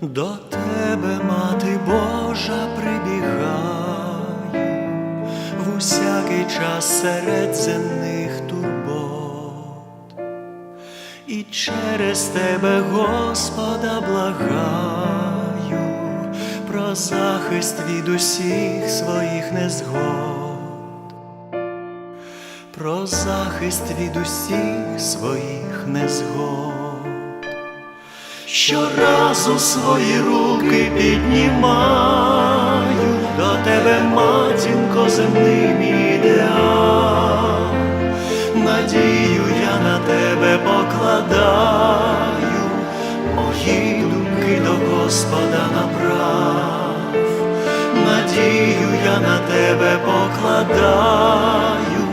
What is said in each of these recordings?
До тебе, мати Божа, прибігаю. В усякий час серед земних турбот, і через тебе, Господа, благаю. Про захист від усіх своїх незгод, про захист від усіх своїх незгод. Щоразу свої руки піднімаю до тебе, матінко, земний мій ідеал. Надію я на тебе покладаю, мої думки до Господа направ. Надію я на тебе покладаю,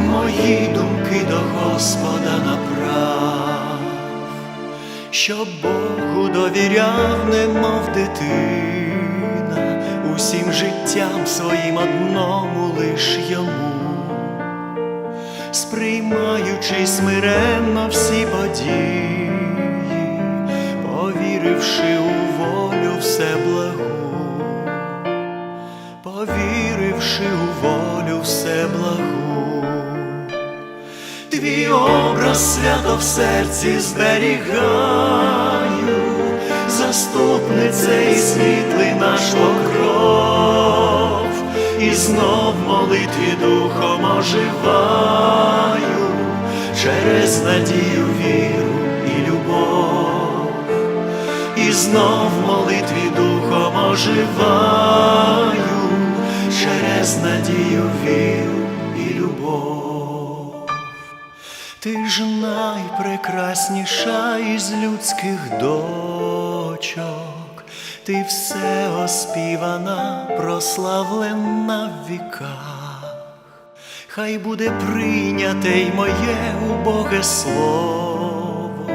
мої думки до Господа направ щоб Богу довіряв, немов дитина, усім життям своїм одному лиш йому, сприймаючи смиренно всі події, повіривши у волю всеблагу, повіривши у волю Твій образ свято в серці зберігаю, заступнице і світлий наш покров, і знов молитві духом оживаю, через надію, віру і любов, і знов молитві духом оживаю, через надію, віру і любов. Ти ж найпрекрасніша із людських дочок, ти все оспівана, прославлена в віках, хай буде прийняте й моє убоге слово,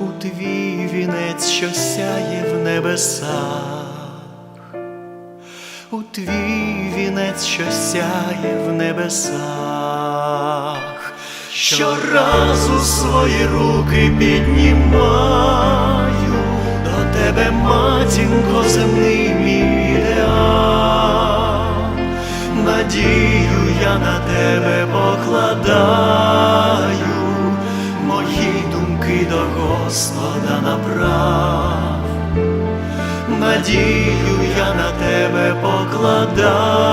у твій вінець, що сяє в небесах, у твій вінець, що сяє в небесах. Щоразу свої руки піднімаю до тебе, матінко, земний мій ідеал. Надію я на тебе покладаю, мої думки до Господа направ. Надію я на тебе покладаю,